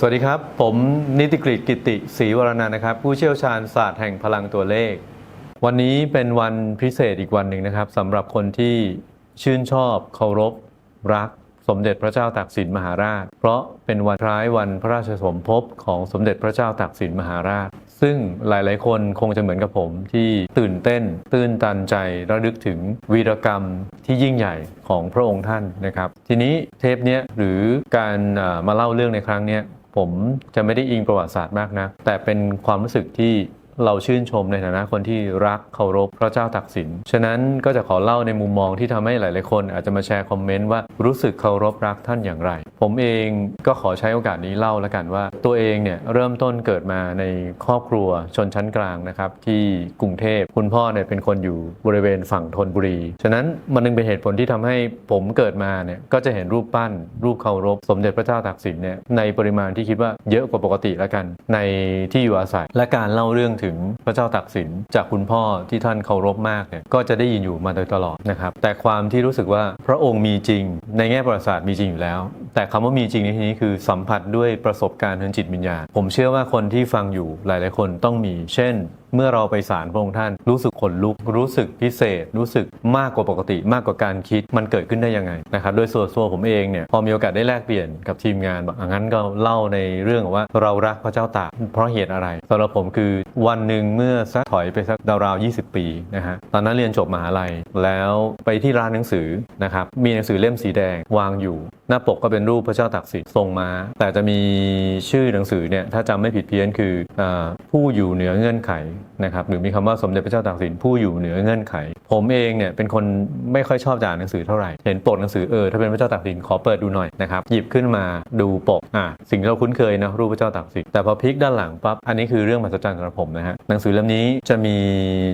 สวัสดีครับ ผมนิติกฤตกิติศรีวรนันนะครับ ผู้เชี่ยวชาญศาสตร์แห่งพลังตัวเลข วันนี้เป็นวันพิเศษอีกวันหนึ่งนะครับสำหรับคนที่ชื่นชอบเคารพรักสมเด็จพระเจ้าตากสินมหาราช เพราะเป็นวันคล้ายวันพระราชสมภพของสมเด็จพระเจ้าตากสินมหาราช ซึ่งหลายๆ คนคงจะเหมือนกับผมที่ตื่นเต้น ตื้นตันใจระลึกถึงวีรกรรมที่ยิ่งใหญ่ของพระองค์ท่านนะครับ ทีนี้เทปนี้หรือการมาเล่าเรื่องในครั้งนี้ ผมจะไม่ได้อิงประวัติศาสตร์มากนะ แต่เป็นความรู้สึกที่ เราชื่นชมในฐานะคนที่รักเคารพพระเจ้าตักสิน ฉะนั้นก็จะขอเล่าในมุมมองที่ทำให้หลาย ๆ คนอาจจะมาแชร์คอมเมนต์ว่ารู้สึกเคารพรักท่านอย่างไร ผมเองก็ขอใช้โอกาสนี้เล่าแล้วกันว่า ตัวเองเนี่ยเริ่มต้นเกิดมาในครอบครัวชนชั้นกลางนะครับที่กรุงเทพคุณพ่อเนี่ยเป็นคนอยู่บริเวณฝั่งธนบุรี ฉะนั้นมันนึงเป็นเหตุผลที่ทำให้ผมเกิดมาเนี่ยก็จะเห็นรูปปั้น รูปเคารพ สมเด็จพระเจ้าตากสินเนี่ยในปริมาณที่คิดว่าเยอะกว่าปกติแล้วกัน ในที่อยู่อาศัยและการเล่าเรื่องถึงพระเจ้าตักสินจากคุณพ่อที่ท่านเคารพมากเนี่ยก็จะได้ยินอยู่มาโดยตลอดนะครับ แต่ความที่รู้สึกว่าพระองค์มีจริง ในแง่ประวัติศาสตร์มีจริงอยู่แล้ว แต่คำว่ามีจริงในที่นี้คือสัมผัสด้วยประสบการณ์ทางจิตวิญญาณ ผมเชื่อว่าคนที่ฟังอยู่หลาย ๆ คนต้องมี เช่น เมื่อเราไปศาลพระองค์ท่าน รู้สึกขนลุกรู้สึกพิเศษ รู้สึกมากกว่าปกติ มากกว่าการคิดมันเกิดขึ้นได้ยังไงนะครับโดยส่วนตัวผมเองเนี่ยพอมีโอกาสได้แลกเปลี่ยนกับทีมงานบอกอะงั้นก็เล่าในเรื่องว่าเรารักพระเจ้าตากเพราะเหตุอะไรสำหรับผมคือวันหนึ่งเมื่อสักถอยไปสักราวๆ20 ปีนะฮะตอนนั้นเรียนจบมหาลัยแล้วไปที่ร้านหนังสือนะครับมีหนังสือเล่มสีแดงวางอยู่ หน้าปกก็เป็นรูปพระเจ้าตากสินทรงม้า แต่จะมีชื่อหนังสือเนี่ยถ้าจำไม่ผิดเพี้ยนคืออผู้อยู่เหนือเงื่อนไขนะครับหรือมีคำว่าสมเด็จพระเจ้าตากสินผู้อยู่เหนือเงื่อนไข ผมเองเนี่ยเป็นคนไม่ค่อยชอบอ่านหนังสือเท่าไหร่เห็นปกหนังสือเออถ้าเป็นพระเจ้าตากสินขอเปิดดูหน่อยนะครับหยิบขึ้นมาดูปกอะสิ่งที่เราคุ้นเคยนะรูปพระเจ้าตากสินแต่พอพลิกด้านหลังปั๊บอันนี้คือเรื่องมหัศจรรย์สำหรับผมนะฮะหนังสือเล่มนี้จะมี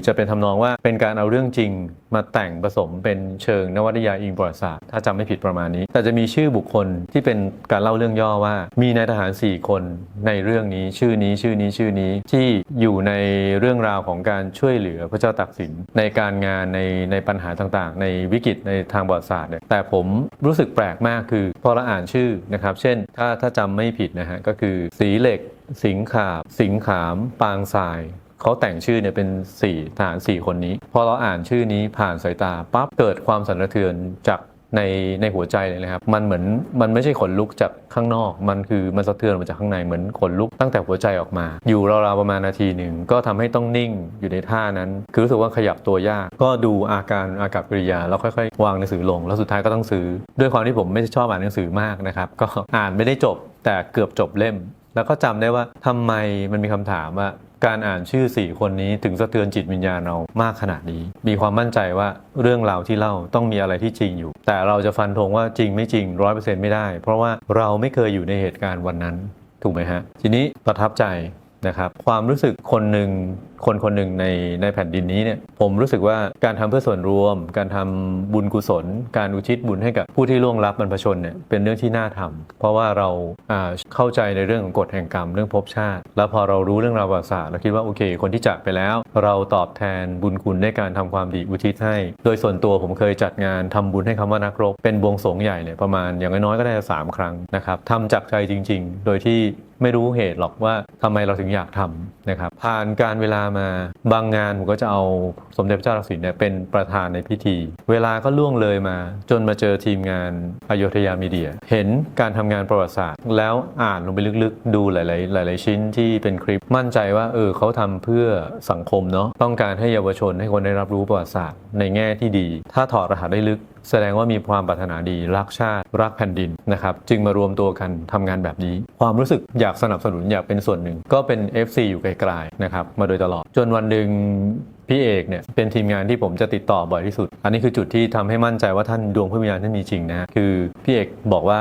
จะเป็นทำนองว่าเป็นการเอาเรื่องจริงมาแต่งผสมเป็นเชิงนวนิยายอิงประวัติศาสตร์ถ้าจำไม่ผิดประมาณนี้ แต่จะมีชื่อบุคคลที่เป็นการเล่าเรื่องย่อว่า มีนายทหาร 4 คนในเรื่องนี้ชื่อนี้ชื่อนี้ชื่อนี้ที่อยู่ในเรื่องราวของการช่วยเหลือพระเจ้าตากสินในการงานในในปัญหาต่างๆ ในวิกฤตในทางบระวัติศาสตร์เนี่ยแต่ผมรู้สึกแปลกมากคือพอเราอ่านชื่อนะครับเช่นถ้าถ้าจำไม่ผิดนะฮะก็คือสีเหล็ก สิงขาบ สิงขาม ปางทรายเขาแต่งชื่อเนี่ยเป็น4ทหาร4คนนี้ พอเราอ่านชื่อนี้ผ่านสายตาปั๊บเกิดความสั่นสะเทือนจาก ในในหัวใจเลยนะครับ มันเหมือนมันไม่ใช่ขนลุกจากข้างนอก มันคือมันสะเทือนมาจากข้างในเหมือนขนลุกตั้งแต่หัวใจออกมา อยู่ราวๆประมาณนาทีหนึ่งก็ทำให้ต้องนิ่งอยู่ในท่านั้น คือรู้สึกว่าขยับตัวยาก ก็ดูอาการอากับกิริยาแล้วค่อยๆ วางหนังสือลง แล้วสุดท้ายก็ต้องซื้อ ด้วยความที่ผมไม่ชอบอ่านหนังสือมากนะครับ ก็อ่านไม่ได้จบแต่เกือบจบเล่ม แล้วก็จำได้ว่าทำไมมันมีคำถามว่า การอ่านชื่อ 4 คนนี้ถึงสะเทือนจิตวิญญาณเรามากขนาดนี้ มีความมั่นใจว่าเรื่องราวที่เล่าต้องมีอะไรที่จริงอยู่ แต่เราจะฟันธงว่าจริงไม่จริงร้อยเปอร์เซ็นต์ไม่ได้ เพราะว่าเราไม่เคยอยู่ในเหตุการณ์วันนั้น ถูกไหมฮะ ทีนี้ประทับใจนะครับ ความรู้สึกคนหนึ่ง คนคนหนึ่งในในแผ่นดินนี้เนี่ยผมรู้สึกว่าการทำเพื่อส่วนรวม การทำบุญกุศล การอุทิศบุญให้กับผู้ที่ล่วงลับบรรพชนเนี่ยเป็นเรื่องที่น่าทำเพราะว่าเราอ่าเข้าใจในเรื่องของกฎแห่งกรรมเรื่องภพชาติ แล้วพอเรารู้เรื่องราวประวัติศาสตร์เราคิดว่าโอเค คนที่จากไปแล้ว เราตอบแทนบุญคุณด้วยการทำความดีอุทิศให้ โดยส่วนตัวผมเคยจัดงานทำบุญให้คำว่านักรบเป็นบวงสวงใหญ่เนี่ยประมาณอย่างน้อยๆก็ได้สามครั้งนะครับทำจากใจจริง ๆ โดยที่ไม่รู้เหตุหรอกว่าทำไมเราถึงอยากทำนะครับผ่านการเวลามา บางงานผมก็จะเอาสมเด็จพระเจ้าตากสินเนี่ยเป็นประธานในพิธี เวลาก็ล่วงเลยมา จนมาเจอทีมงานอโยธยามีเดีย เห็นการทำงานประวัติศาสตร์ แล้วอ่านลงไปลึกๆ ดูหลายๆหลาย ๆ ชิ้นที่เป็นคลิปมั่นใจว่าเออเขาทำเพื่อสังคมเนาะต้องการให้เยาวชนให้คนได้รับรู้ประวัติศาสตร์ในแง่ที่ดี ถ้าถอดรหัสได้ลึกแสดงว่ามีความปรารถนาดีรักชาติ รักแผ่นดินนะครับจึงมารวมตัวกันทำงานแบบนี้ ความรู้สึกอยากสนับสนุนอยากเป็นส่วนหนึ่ง ก็เป็น FC อยู่ไกลๆนะครับมาโดยตลอด จนวันหนึ่งพี่เอกเนี่ยเป็นทีมงานที่ผมจะติดต่อบ่อยที่สุด อันนี้คือจุดที่ทำให้มั่นใจว่าท่านดวงพระวิญญาณท่านมีจริงนะคือพี่เอกบอกว่า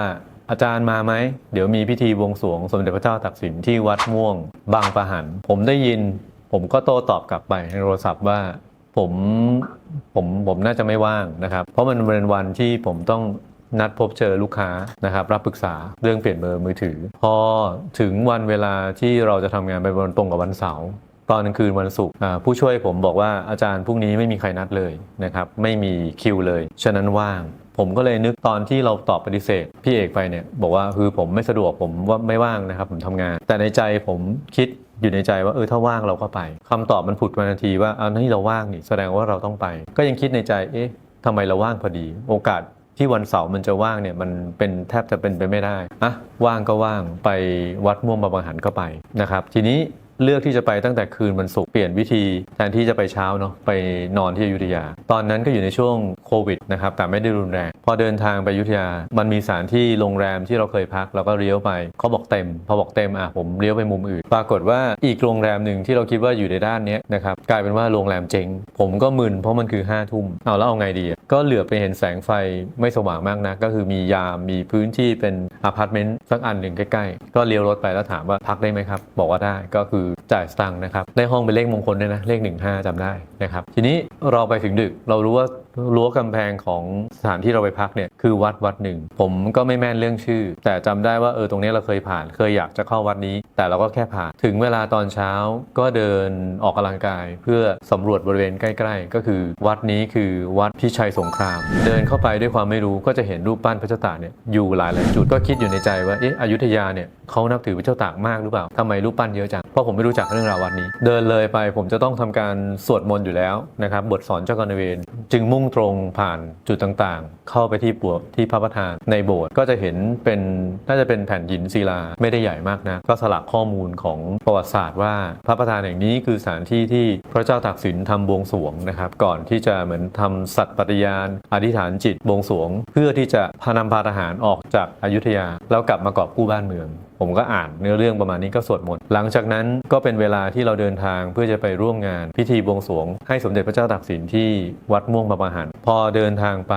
อาจารย์มาไหม เดี๋ยวมีพิธีบวงสรวงสมเด็จพระเจ้าตากสินที่วัดม่วง บางปะหัน ผมได้ยิน ผมก็โต้ตอบกลับไปในโทรศัพท์ว่าผมผมผมน่าจะไม่ว่างนะครับ เพราะมันเป็นวันที่ผมต้องนัดพบเจอลูกค้านะครับรับปรึกษาเรื่องเปลี่ยนเบอร์มือถือ พอถึงวันเวลาที่เราจะทำงานไปวันตรงกับวันเสาร์ ตอนกลางคืนวันศุกร์ผู้ช่วยผมบอกว่าอาจารย์พรุ่งนี้ไม่มีใครนัดเลยนะครับไม่มีคิวเลย ฉะนั้นว่าง ผมก็เลยนึกตอนที่เราตอบปฏิเสธพี่เอกไปเนี่ยบอกว่าคือผมไม่สะดวกผมว่าไม่ว่างนะครับผมทำงาน แต่ในใจผมคิดอยู่ในใจว่าเออถ้าว่างเราก็ไปคำตอบมันผุดมาทันทีว่าเอานี่เราว่างนี่แสดงว่าเราต้องไป ก็ยังคิดในใจเอ๊ะทำไมเราว่างพอดี โอกาสที่วันเสาร์มันจะว่างเนี่ยมันเป็นแทบจะเป็นไปไม่ได้อะว่างก็ว่างไปวัดม่วงบางหันก็ไปนะครับ ทีนี้ เลือกที่จะไปตั้งแต่คืนวันศุกร์เปลี่ยนวิธีแทนที่จะไปเช้าเนาะไปนอนที่อยุธยา ตอนนั้นก็อยู่ในช่วงโควิดนะครับแต่ไม่ได้รุนแรง พอเดินทางไปอยุธยา มันมีสถานที่โรงแรมที่เราเคยพักเราก็เลี้ยวไปเขาบอกเต็ม พอบอกเต็มอะผมเลี้ยวไปมุมอื่น ปรากฏว่าอีกโรงแรมหนึ่งที่เราคิดว่าอยู่ในด้านนี้นะครับกลายเป็นว่าโรงแรมเจ๊งผมก็มึนเพราะมันคือ5้าทุ่มเอาแล้วเอาไงดีก็เหลือไปเห็นแสงไฟไม่สว่างมากนะก็คือมียามมีพื้นที่เป็นอพาร์ตเมนต์สักอันหนึ่งใกล้ๆก็เลี้ยวรถไปแล้วถามว่าพักได้ไหมครับ บอกว่าได้ก็คือจ่ายสตังค์นะครับได้ห้องเป็นเลขมงคลด้วยนะเลข 15จำได้นะครับทีนี้เราไปถึงดึกเรารู้ว่า รั้วกำแพงของสถานที่เราไปพักเนี่ยคือวัดวัดหนึ่ง ผมก็ไม่แม่นเรื่องชื่อ แต่จำได้ว่าเออตรงนี้เราเคยผ่าน เคยอยากจะเข้าวัดนี้ แต่เราก็แค่ผ่าน ถึงเวลาตอนเช้าก็เดินออกกำลังกาย เพื่อสำรวจบริเวณใกล้ ๆ ก็คือวัดนี้คือวัดพิชัยสงคราม เดินเข้าไปด้วยความไม่รู้ก็จะเห็นรูปปั้นพระเจ้าตากเนี่ยอยู่หลายหลายจุดก็คิดอยู่ในใจว่าเอ๊ะอยุธยาเนี่ยเขานับถือพระเจ้าตากมากหรือเปล่าทำไมรูปปั้นเยอะจังเพราะผมไม่รู้จักเรื่องราววัดนี้ เดินเลยไปผมจะต้องทำการสวดมนต์อยู่แล้วนะครับบทสอนเจ้ากรรมนายเวรจึงมุ่งตรงผ่านจุดต่างๆ เข้าไปที่ปัวที่พระประธาน ในโบสถ์ก็จะเห็นเป็นน่าจะเป็นแผ่นหินศิลาไม่ได้ใหญ่มากนะก็สลักข้อมูลของประวัติศาสตร์ว่าพระประธานแห่งนี้คือสถานที่ที่พระเจ้าตากสินทำบวงสรวงนะครับ ก่อนที่จะเหมือนทำสัตย์ปฏิญาณ อธิษฐานจิตบวงสรวง เพื่อที่จะพานำพาทหารออกจากอายุทยา แล้วกลับมากอบกู้บ้านเมืองผมก็อ่านเนื้อเรื่องประมาณนี้ก็สวดมนต์หลังจากนั้นก็เป็นเวลาที่เราเดินทางเพื่อจะไปร่วมงานพิธีบวงสรวง ให้สมเด็จพระเจ้าตากสินที่วัดม่วงบางประหันพอเดินทางไป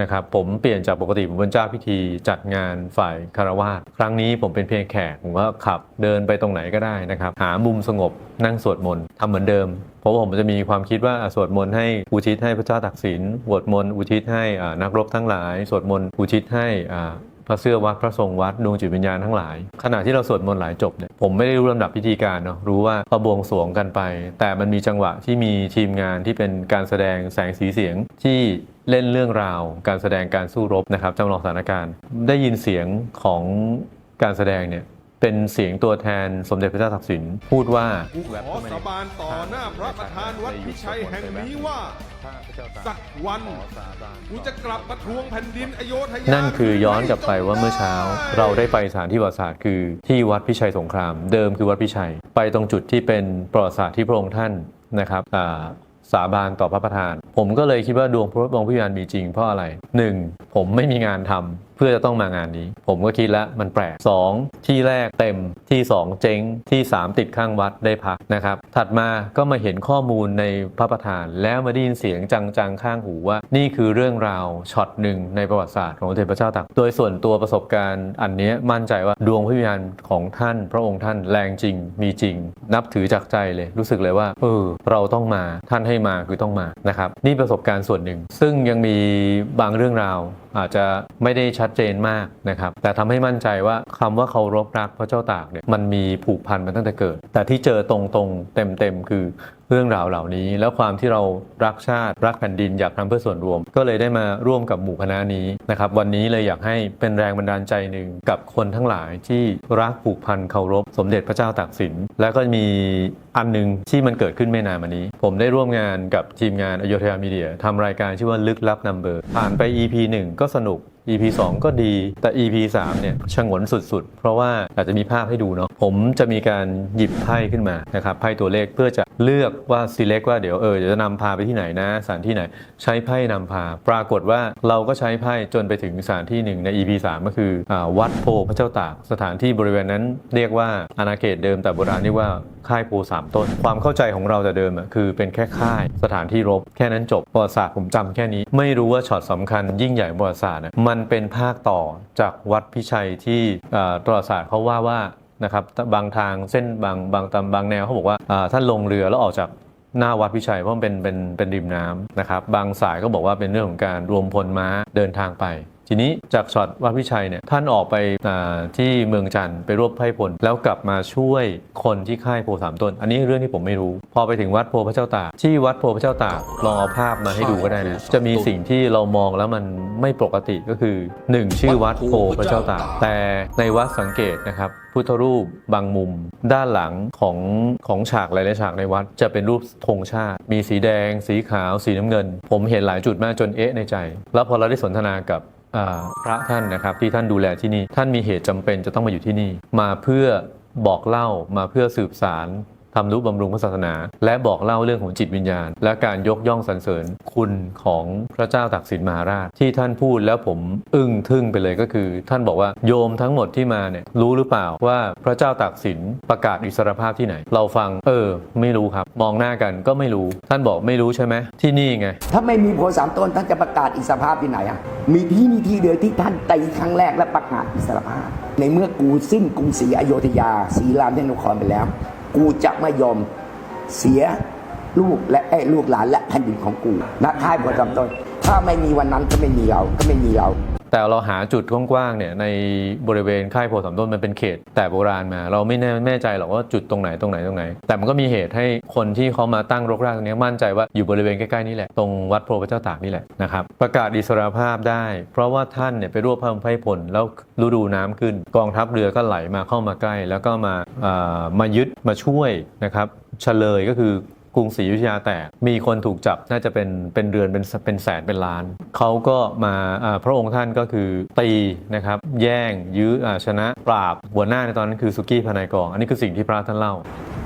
นะครับผมเปลี่ยนจากปกติผมเป็นเจ้าพิธีจัดงานฝ่ายคารวาสครั้งนี้ผมเป็นเพียงแขกผมก็ขับเดินไปตรงไหนก็ได้นะครับ หามุมสงบนั่งสวดมนต์ทำเหมือนเดิม เพราะผมจะมีความคิดว่าสวดมนต์ให้อุทิศให้พระเจ้าตากสินสวดมนต์อุทิศให้นักรบทั้งหลาย สวดมนต์อุทิศให้อ่า ระเสื้อวัดพระทรงวัดดวงจิตวิญญาณทั้งหลาย ขณะที่เราสวดมนต์หลายจบเนี่ยผมไม่ได้รู้ลำดับพิธีการเนาะรู้ว่าพอบวงสวงกันไป แต่มันมีจังหวะที่มีทีมงานที่เป็นการแสดงแสงสีเสียงที่เล่นเรื่องราว การแสดงการสู้รบนะครับจำลองสถานการณ์ ได้ยินเสียงของการแสดงเนี่ยเป็นเสียงตัวแทนสมเด็จพระเจ้าตากสินพูดว่าขอสาบานต่อหน้าพระประธานวัดพิชัยแห่งนี้ว่า สักวันกูจะกลับมาทวงแผ่นดินอโยธยานั่นคือย้อนกลับไปว่าเมื่อเช้า เราได้ไปสถานที่ประวัติศาสตร์คือที่วัดพิชัยสงคราม เดิมคือวัดพิชัย ไปตรงจุดที่เป็นประวัติศาสตร์ที่พระองค์ท่านนะครับอ่าสาบานต่อพระประธาน ผมก็เลยคิดว่าดวงพระดวงพิญญาณมีจริงเพราะอะไร 1. ผมไม่มีงานทำเพื่อจะต้องมางานนี้ ผมก็คิดแล้วมันแปลก 2. ที่แรกเต็มที่ 2 เจ๊งที่ 3 ติดข้างวัดได้พักนะครับ ถัดมาก็มาเห็นข้อมูลในพระประธาน แล้วมาได้ยินเสียงจังๆข้างหูว่า นี่คือเรื่องราวช็อตหนึ่งในประวัติศาสตร์ของเด็จพเจ้าตากโดยส่วนตัวประสบการณ์อันนี้มั่นใจว่าดวงพระวิญญาณของท่าน พระองค์ท่านแรงจริงมีจริง นับถือจากใจเลยรู้สึกเลยว่าเออเราต้องมาท่านให้มาคือต้องมานะครับนี่ประสบการณ์ส่วนหนึ่ง ซึ่งยังมีบางเรื่องราว อาจจะไม่ได้ชัดเจนมากนะครับแต่ทำให้มั่นใจว่าคำว่าเคารพรักพระเจ้าตากเนี่ยมันมีผูกพันมาตั้งแต่เกิด แต่ที่เจอตรงๆเต็มๆคือ เรื่องราวเหล่านี้ แล้วความที่เรารักชาติรักแผ่นดินอยากทำเพื่อส่วนรวม ก็เลยได้มาร่วมกับหมู่คณะนี้นะครับวันนี้เลยอยากให้เป็นแรงบันดาลใจหนึ่งกับคนทั้งหลายที่รักผูกพันเคารพ สมเด็จพระเจ้าตากสิน แล้วก็มีอันหนึงที่มันเกิดขึ้นไม่นานมานี้ ผมได้ร่วมงานกับทีมงานอโยธยามีเดียทำรายการชื่อว่าลึกลับนัมเบอร์ผ่านไป EP 1 ก็สนุก EP 2 ก็ดี แต่ EP 3เนี่ยชงนสุดๆ เพราะว่าอาจจะมีภาพให้ดูเนาะผมจะมีการหยิบไพ่ขึ้นมานะครับไพ่ตัวเลขเพื่อจะเลือกว่า select ว่าเดี๋ยวเออจะนำพาไปที่ไหนนะสถานที่ไหน ใช้ไพ่นำพา ปรากฏว่าเราก็ใช้ไพ่จนไปถึงสถานที่หนึ่งใน EP 3 ก็คืออวัดโพพระเจ้าตากสถานที่บริเวณนั้นเรียกว่าอาณาเขตเดิมแต่โบราณเรียกว่าค่ายโพสามต้น ความเข้าใจของเราแต่เดิมอะคือเป็นแค่ค่ายสถานที่รบ แค่นั้นจบประวัติศาสตร์ผมจำแค่นี้ ไม่รู้ว่าช็อตสำคัญยิ่งใหญ่ประวัติศาสตร์อะมันเป็นภาคต่อจากวัดพิชัยที่ตระวัติศาสตร์เขาว่าว่านะครับบางทางเส้นบางบางตำบางแนวเขาบอกว่าท่านลงเรือแล้วออกจากหน้าวัดพิชัยเพราะมันเป็นเป็นเป็นริมน้ำนะครับบางสายก็บอกว่าเป็นเรื่องของการรวมพลม้าเดินทางไป ทีนี้จากช็อตวัดพิชัยเนี่ยท่านออกไปอ่าที่เมืองจันทร์ไปรวบไพร่พลแล้วกลับมาช่วยคนที่ค่ายโพสามต้น อันนี้เรื่องที่ผมไม่รู้ พอไปถึงวัดโพพระเจ้าตากที่วัดโพพระเจ้าตากลองเอาภาพมาให้ดูก็ได้นะจะมีสิ่งที่เรามองแล้วมันไม่ปกติก็คือหนึ่งชื่อวัดโพพระเจ้าตากแต่ในวัดสังเกตนะครับพุทธรูปบางมุม ด้านหลังของของฉากหลายๆฉากในวัด จะเป็นรูปธงชาติ มีสีแดง สีขาว สีน้ำเงิน ผมเห็นหลายจุดมากจนเอ๊ะในใจ แล้วพอเราได้สนทนากับอ่า พระท่านนะครับที่ท่านดูแลที่นี่ ท่านมีเหตุจำเป็นจะต้องมาอยู่ที่นี่ มาเพื่อบอกเล่ามาเพื่อสืบสาร ทำนุบำรุงพระศาสนา และบอกเล่าเรื่องของจิตวิญญาณ และการยกย่องสรรเสริญคุณของพระเจ้าตากสินมหาราช ที่ท่านพูดแล้วผมอึ้งทึ่งไปเลยก็คือ ท่านบอกว่าโยมทั้งหมดที่มาเนี่ยรู้หรือเปล่าว่าพระเจ้าตากสินประกาศอิสรภาพที่ไหน เราฟังเออ ไม่รู้ครับ มองหน้ากันก็ไม่รู้ ท่านบอกไม่รู้ใช่ไหมที่นี่ไง ถ้าไม่มีโพสามต้นท่านจะประกาศอิสรภาพที่ไหนอะมีที่นี่ที่เดียวที่ท่านตีครั้งแรกและประกาศอิสรภาพ ในเมื่อกูสิ้นกรุงศรีอโยธยาศรีรามเทพนครไปแล้ว กูจะไม่ยอมเสียลูกและไอ้ลูกหลานและแผ่นดินของกูณค่ายโพธิ์สามต้นถ้าไม่มีวันนั้นก็ไม่มีเราก็ไม่มีเรา แต่เราหาจุดกว้างๆเนี่ยในบริเวณค่ายโพธิ์สามต้นมันเป็นเขต แต่โบราณมา เราไม่แน่ใจหรอกว่าจุดตรงไหนตรงไหนตรงไหน แต่มันก็มีเหตุให้คนที่เขามาตั้งรกรากตรงนี้มั่นใจว่าอยู่บริเวณใกล้ๆนี่แหละตรงวัดโพธิ์พระเจ้าตากนี่แหละนะครับประกาศอิสรภาพได้ เพราะว่าท่านเนี่ยไปรวบพระไพร่พลแล้วฤดูน้ำขึ้น กองทัพเรือก็ไหลมาเข้ามาใกล้ แล้วก็มามายึดมาช่วยนะครับเฉลยก็คือ กรุงศรีอยุธยาแตก มีคนถูกจับน่าจะเป็นเป็นเรือนเป็นเป็นแสนเป็นล้าน เขาก็มาพระองค์ท่านก็คือตีนะครับแย่งยื้อชนะปราบหัวหน้าในตอนนั้นคือสุกี้พนายกอง อันนี้คือสิ่งที่พระท่านเล่า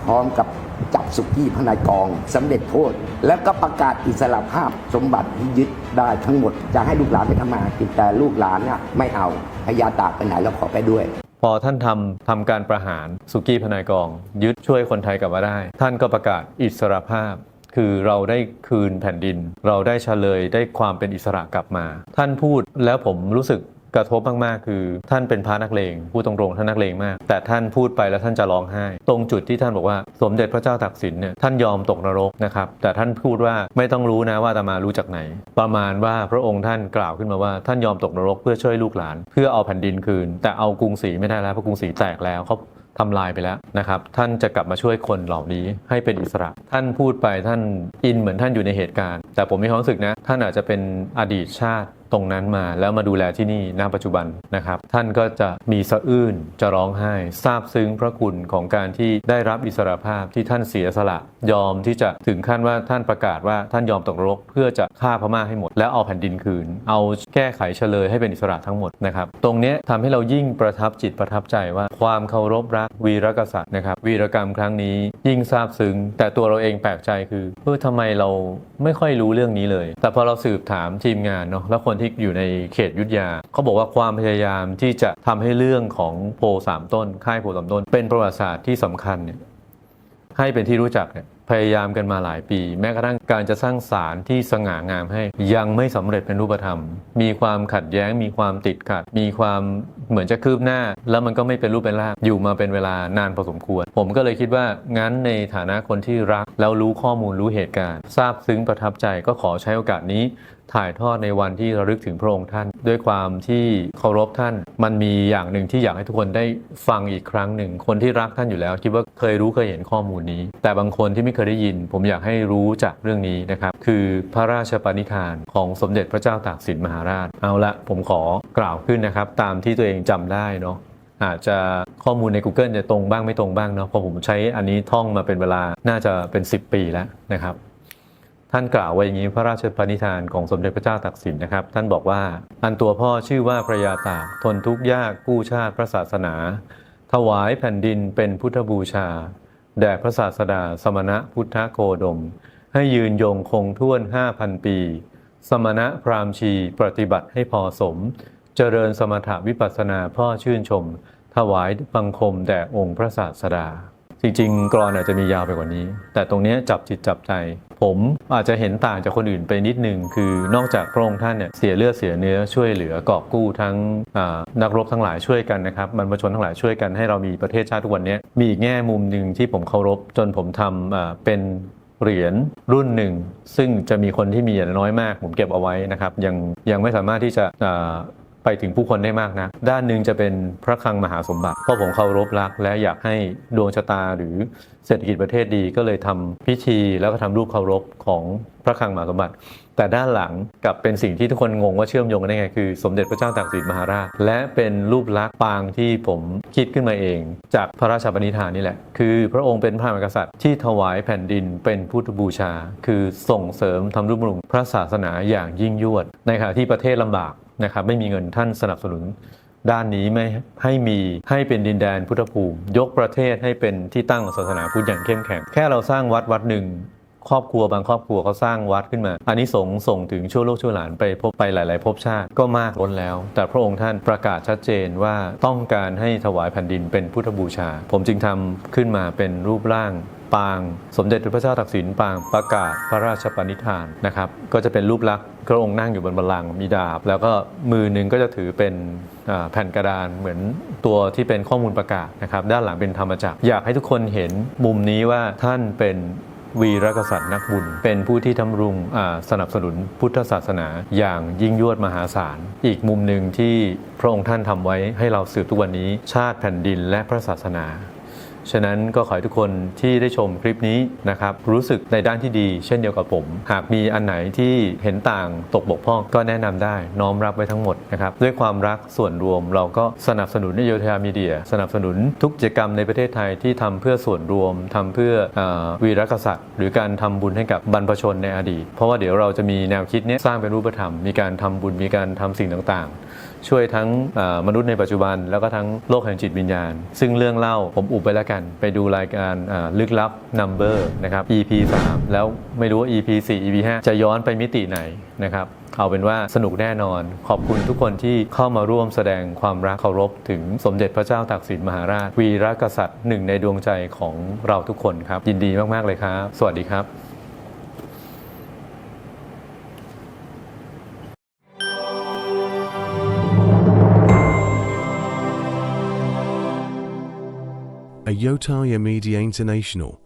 พร้อมกับจับสุกี้พนายกองสำเร็จโทษ แล้วก็ประกาศอิสรภาพสมบัติที่ยึดได้ทั้งหมด จะให้ลูกหลานไปทำมาหากินแต่ลูกหลานเนี่ยไม่เอาพญาตากไปไหนแล้วขอไปด้วย พอท่านทำทำการประหารสุกี้พนายกอง ยึดช่วยคนไทยกลับมาได้ ท่านก็ประกาศอิสรภาพ คือเราได้คืนแผ่นดิน เราได้เฉลยได้ความเป็นอิสระกลับมา ท่านพูดแล้วผมรู้สึก กระทบมากๆ คือ ท่านเป็นพระนักเลงพูดตรงๆท่านนักเลงมาก แต่ท่านพูดไปแล้วท่านจะร้องไห้ ตรงจุดที่ท่านบอกว่าสมเด็จพระเจ้าตากสินเนี่ยท่านยอมตกนรกนะครับแต่ท่านพูดว่าไม่ต้องรู้นะว่าอาตมารู้จากไหน ประมาณว่าพระองค์ท่านกล่าวขึ้นมาว่าท่านยอมตกนรกเพื่อช่วยลูกหลาน เพื่อเอาแผ่นดินคืน แต่เอากรุงศรีไม่ได้แล้วเพราะกรุงศรีแตกแล้วเขาทำลายไปแล้วนะครับ ท่านจะกลับมาช่วยคนเหล่านี้ให้เป็นอิสระ ท่านพูดไปท่านอินเหมือนท่านอยู่ในเหตุการณ์ แต่ผมมีความรู้สึกนะ ท่านอาจจะเป็นอดีตชาติต รงนั้นมาแล้วมาดูแลที่นี่ณปัจจุบันนะครับ ท่านก็จะมีสะอื้นจะร้องไห้ซาบซึ้งพระคุณของการที่ได้รับอิสรภาพที่ท่านเสียสละ ยอมที่จะถึงขั้นว่าท่านประกาศว่าท่านยอมตกรก เพื่อจะฆ่าพม่าให้หมด แล้วเอาแผ่นดินคืน เอาแก้ไขเฉลยให้เป็นอิสระทั้งหมดนะครับตรงนี้ยทำให้เรายิ่งประทับจิตประทับใจว่า ความเคารพรักวีรกษัตริย์นะครับวีรกรรมครั้งนี้ยิ่งซาบซึ้งแต่ตัวเราเองแปลกใจคือเออทำไมเราไม่ค่อยรู้เรื่องนี้เลย แต่พอเราสืบถามทีมงานเนาะแล้วคนที่อยู่ในเขตยุทธยา เขาบอกว่าความพยายามที่จะทำให้เรื่องของโพสามต้น ค่ายโพสามต้น เป็นประวัติศาสตร์ที่สำคัญเนี่ยให้เป็นที่รู้จักเนี่ยพยายามกันมาหลายปี แม้กระทั่งการจะสร้างศาลที่สง่างามให้ ยังไม่สำเร็จเป็นรูปธรรม มีความขัดแย้ง มีความติดขัด มีความเหมือนจะคืบหน้า แล้วมันก็ไม่เป็นรูปเป็นร่างอยู่มาเป็นเวลานานพอสมควร ผมก็เลยคิดว่างั้นในฐานะคนที่รัก แล้วรู้ข้อมูลรู้เหตุการณ์ ทราบซึ้งประทับใจก็ขอใช้โอกาสนี้ ถ่ายทอดในวันที่ระลึกถึงพระองค์ท่าน ด้วยความที่เคารพท่าน มันมีอย่างหนึ่งที่อยากให้ทุกคนได้ฟังอีกครั้งหนึ่ง คนที่รักท่านอยู่แล้ว คิดว่าเคยรู้เคยเห็นข้อมูลนี้ แต่บางคนที่ไม่เคยได้ยิน ผมอยากให้รู้จากเรื่องนี้นะครับ คือพระราชปณิธานของสมเด็จพระเจ้าตากสินมหาราช เอาละผมขอกล่าวขึ้นนะครับ ตามที่ตัวเองจำได้เนาะอาจจะข้อมูลใน Google จะตรงบ้างไม่ตรงบ้างเนาะเพราะผมใช้อันนี้ท่องมาเป็นเวลาน่าจะเป็น 10 ปีแล้วนะครับ ท่านกล่าวไว้อย่างนี้พระราชปณิธานของสมเด็จพระเจ้าตากสินนะครับ ท่านบอกว่า อันตัวพ่อชื่อว่าพระยาตากทนทุกข์ยากกู้ชาติพระศาสนา ถวายแผ่นดินเป็นพุทธบูชา แด่พระศาสดาสมณะพุทธโคดม ให้ยืนยงคงท่วน5,000ปี สมณะพราหมชีปฏิบัติให้พอสม เจริญสมถะวิปัสสนาพ่อชื่นชม ถวายบังคมแด่องค์พระศาสดา จริงๆกรอนอาจจะมียาวไปกว่านี้ แต่ตรงนี้จับจิตจับใจ ผมอาจจะเห็นต่างจากคนอื่นไปนิดนึงคือนอกจากพระองค์ท่านเนี่ยเสียเลือดเสียเนื้อช่วยเหลือกอบกู้ทั้งนักรบทั้งหลายช่วยกันนะครับบรรพชนทั้งหลายช่วยกันให้เรามีประเทศชาติทุกวันนี้มีอีกแง่มุมหนึ่งที่ผมเคารพจนผมทำเป็นเหรียญรุ่นหนึ่ง ซึ่งจะมีคนที่มีอย่างน้อยมาก ผมเก็บเอาไว้นะครับยังยังไม่สามารถที่จะ ไปถึงผู้คนได้มากนะด้านหนึ่งจะเป็นพระคลังมหาสมบัติเพราะผมเคารพรัก และอยากให้ดวงชะตาหรือเศรษฐกิจประเทศดีก็เลยทำพิธีแล้วก็ทำรูปเคารพของพระคลังมหาสมบัติ แต่ด้านหลังกับเป็นสิ่งที่ทุกคนงงว่าเชื่อมโยงกันได้ไงคือ สมเด็จพระเจ้าตากสินมหาราช และเป็นรูปลักษณ์ปางที่ผมคิดขึ้นมาเอง จากพระราชปณิธานนี่แหละ คือพระองค์เป็นพระมหากษัตริย์ที่ถวายแผ่นดินเป็นพุทธบูชา คือส่งเสริมทำรุบำรุงพระศาสนาอย่างยิ่งยวด ในขณะที่ประเทศลำบาก นะครับไม่มีเงินท่านสนับสนุน ด้านนี้ไม่ให้มีให้เป็นดินแดนพุทธภูมิ ยกประเทศให้เป็นที่ตั้งของศาสนาพุทธอย่างเข้มแข็ง แค่เราสร้างวัดวัดหนึ่งครอบครัวบางครอบครัวเขาสร้างวัดขึ้นมาอันนี้สงส่งถึงชั่วโลกชั่วหลานไปพบไปหลาย ๆ ภพชาติก็มากล้นแล้ว แต่พระองค์ท่านประกาศชัดเจนว่าต้องการให้ถวายแผ่นดินเป็นพุทธบูชา ผมจึงทำขึ้นมาเป็นรูปร่าง ปาง สมเด็จพระเจ้าตากสินปางประกาศพระราชปณิธานนะครับก็จะเป็นรูปลักษณ์พระองค์นั่งอยู่บนบัลลังก์มีดาบ แล้วก็มือหนึ่งก็จะถือเป็นแผ่นกระดานเหมือนตัวที่เป็นข้อมูลประกาศนะครับด้านหลังเป็นธรรมจักรอยากให้ทุกคนเห็นมุมนี้ว่าท่านเป็นวีรกษัตริย์นักบุญ เป็นผู้ที่ทำรุงสนับสนุนพุทธศาสนาอย่างยิ่งยวดมหาศาล อีกมุมหนึ่งที่พระองค์ท่านทำไว้ให้เราสืบทุกวันนี้ชาติแผ่นดินและพระศาสนา ฉะนั้นก็ขอให้ทุกคนที่ได้ชมคลิปนี้นะครับรู้สึกในด้านที่ดีเช่นเดียวกับผม หากมีอันไหนที่เห็นต่างตกบกพร่องก็แนะนำได้ น้อมรับไว้ทั้งหมดนะครับด้วยความรักส่วนรวมเราก็สนับสนุนนโยธยามีเดีย สนับสนุนทุกกิจกรรมในประเทศไทยที่ทำเพื่อส่วนรวมทำเพื่ออวีรกษัตริย์ หรือการทำบุญให้กับบรรพชนในอดีต เพราะว่าเดี๋ยวเราจะมีแนวคิดนี้สร้างเป็นรูปธรรมมีการทำบุญมีการทำสิ่งต่างๆ ช่วยทั้งมนุษย์ในปัจจุบัน แล้วก็ทั้งโลกแห่งจิตวิญญาณ ซึ่งเรื่องเล่าผมอุบไปแล้วกัน ไปดูรายการลึกลับ Number นะครับ EP 3 แล้วไม่รู้ว่า EP 4 EP 5 จะย้อนไปมิติไหนนะครับเอาเป็นว่าสนุกแน่นอน ขอบคุณทุกคนที่เข้ามาร่วมแสดงความรักเคารพ ถึงสมเด็จพระเจ้าตากสินมหาราช วีรกษัตริย์หนึ่งในดวงใจของเราทุกคนครับ ยินดีมาก ๆ เลยครับ สวัสดีครับ a Yotai Media International,